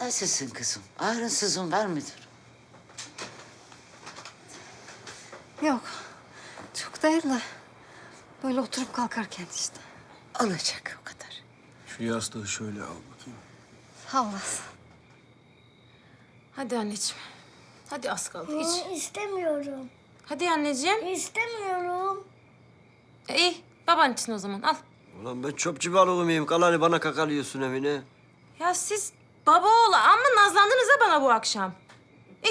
halsizsin kızım. Ağrınsızın var mıdır? Yok. Çok değil de böyle oturup kalkarken işte. Olacak o kadar. Şu yastığı şöyle al bakayım. Sağ olasın. Hadi anneciğim. Hadi az kaldı iç. Hı, İstemiyorum. Hadi anneciğim. İstemiyorum. E, iyi. Baban için o zaman al. Ulan ben çöpçü balığı mıyım? Kalanı bana kakalıyorsun evine. Ya siz baba oğlu amma nazlandınız ha bana bu akşam.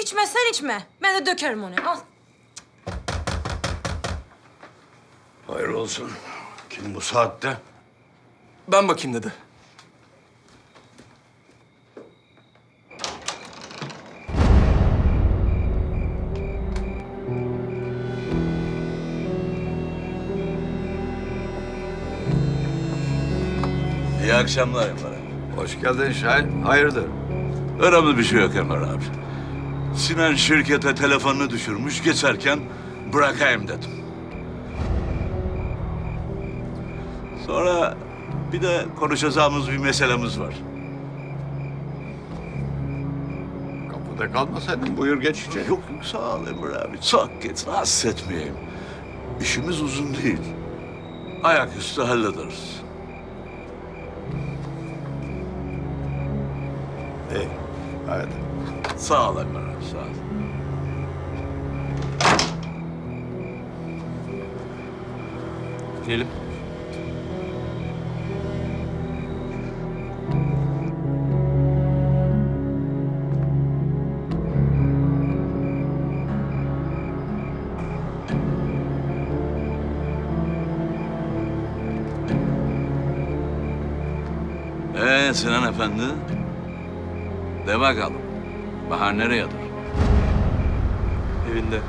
İçme sen içme. Ben de dökerim onu. Al. Hayır olsun. Kim bu saatte? Ben bakayım dedi. İyi akşamlar Emre abi. Hoş geldin Şahin. Hayırdır? Önemli bir şey yok Emre abi. Sinan şirkete telefonunu düşürmüş. Geçerken bırakayım dedim. Sonra bir de konuşacağımız bir meselemiz var. Kapıda kalmasaydın buyur geç içeri. Yok yok sağ ol Emre abi. Çok geç rahatsız etmeyeyim. İşimiz uzun değil. Ayaküstü hallederiz. İyi. Hadi. Sağ ol abi sağ ol. Gidelim. Ee Sinan Efendi? De bakalım. Bahar nereyedir? Evinde.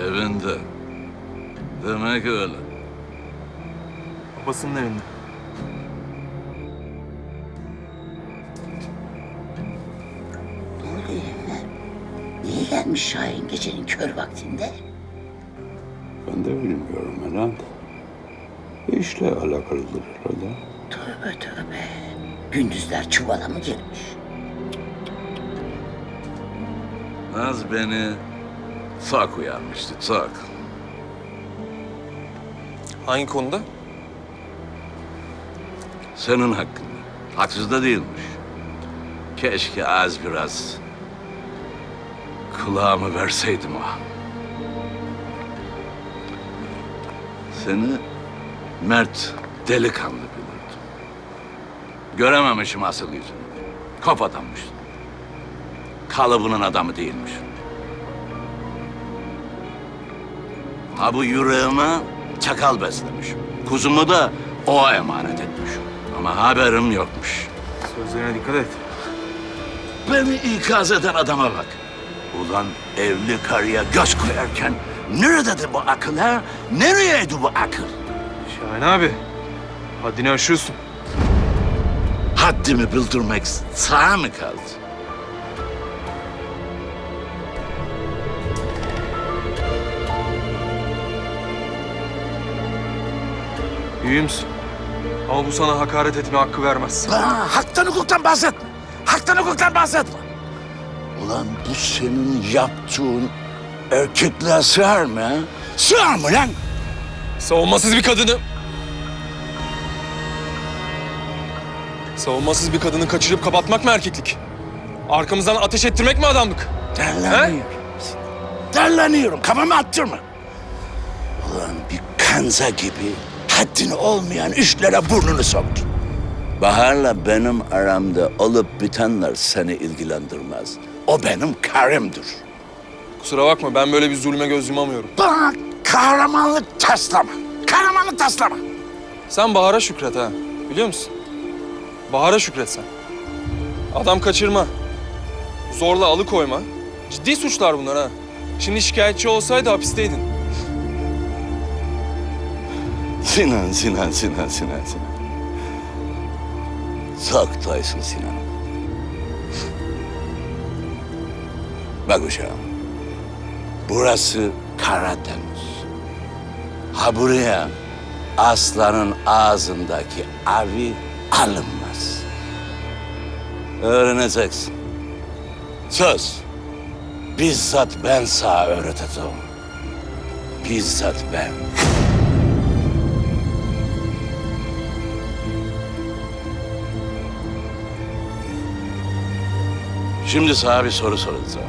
Evinde. Demek öyle. Babasının evinde. Ne oluyor lan? Niye gelmiş Şahin gecenin kör vaktinde? Ben de bilmiyorum herhalde. İşle alakalıdır herhalde. Tövbe tövbe. Gündüzler çuvala mı girmiş? Az beni çok uyarmıştı, çok. Hangi konuda? Senin hakkında. Haksız da değilmiş. Keşke az biraz kulağımı verseydim o. Seni mert, delikanlı bilirdim. Görememişim asıl yüzünü. Kop adammış. Kalıbının adamı değilmiş. Ha bu yüreğime çakal beslemiş. Kuzumu da o emanet etmiş. Ama haberim yokmuş. Sözlerine dikkat et. Beni ikaz eden adama bak. Ulan evli karıya göz koyarken nerededir bu akıl ha? Nereyeydi bu akıl? Şahin abi. Haddini aşıyorsun. Haddimi bildirmek sağ mı kaldı? İyi misin? Ama bu sana hakaret etme hakkı vermez. Bana haktan hukuktan bahsetme. Haktan hukuktan bahsetme. Ulan bu senin yaptığın erkekliğe sığar mı ha? Sığar mı lan? Savunmasız bir kadını... Savunmasız bir kadını kaçırıp kapatmak mı erkeklik? Arkamızdan ateş ettirmek mi adamlık? Derleniyorum. Derleniyorum. Kafamı attırma. Ulan bir kanza gibi haddini olmayan işlere burnunu soktun. Bahar'la benim aramda olup bitenler seni ilgilendirmez. O benim karımdır. Kusura bakma ben böyle bir zulme göz yumamıyorum. Bana kahramanlık taslama. Kahramanlık taslama. Sen Bahar'a şükret ha. Biliyor musun? Bahar'a şükret sen. Adam kaçırma. Zorla alıkoyma. Ciddi suçlar bunlar ha. Şimdi şikayetçi olsaydı hapisteydin. Sinan, Sinan, Sinan, Sinan, Sinan. Çok taysın Sinan'ım. Bak uşağım. Burası Karadeniz. Ha buraya aslanın ağzındaki avi alınmaz. Öğreneceksin. Söz. Bizzat ben sana öğreteceğim. Bizzat ben. Şimdi sana bir soru soracağım.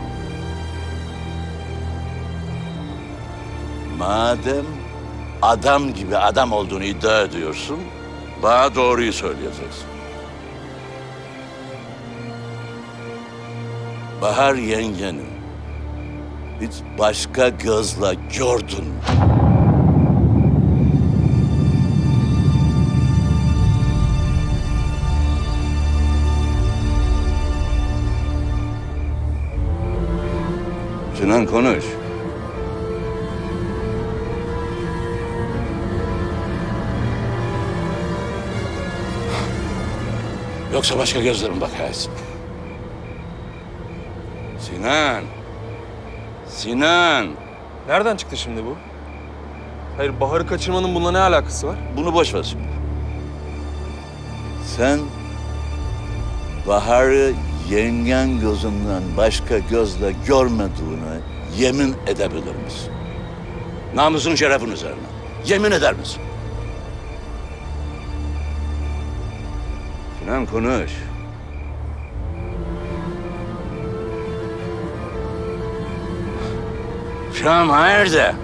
Madem adam gibi adam olduğunu iddia ediyorsun, bana doğruyu söyleyeceksin. Bahar yengeni hiç başka gözle gördün mü? Sinan konuş. Yoksa başka gözlerim bakarsın. Sinan. Sinan. Nereden çıktı şimdi bu? Hayır Bahar'ı kaçırmanın bununla ne alakası var? Bunu boş ver şimdi. Sen Bahar'ı yengen gözünden başka gözle görmediğine yemin edebilir misin? Namusun şerefin üzerine. Yemin eder misin? Sinan konuş. Şam hayır de.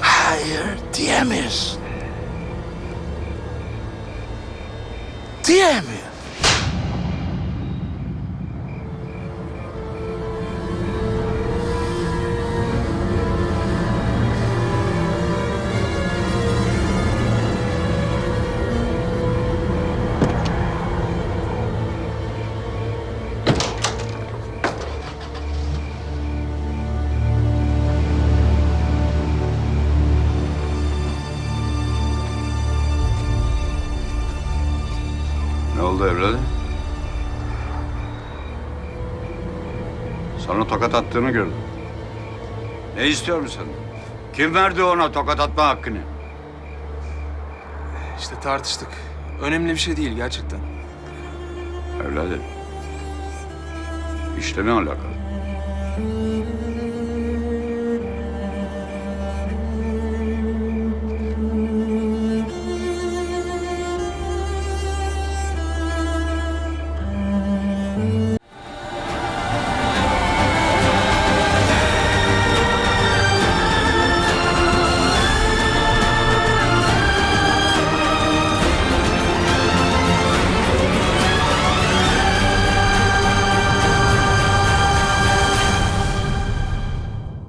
Hayır diyemiyorsun. Diyemiyor. Ne Sana tokat attığını gördüm. Ne istiyor musun? Kim verdi ona tokat atma hakkını? İşte tartıştık. Önemli bir şey değil gerçekten. Evladım. İşle ne alakalı?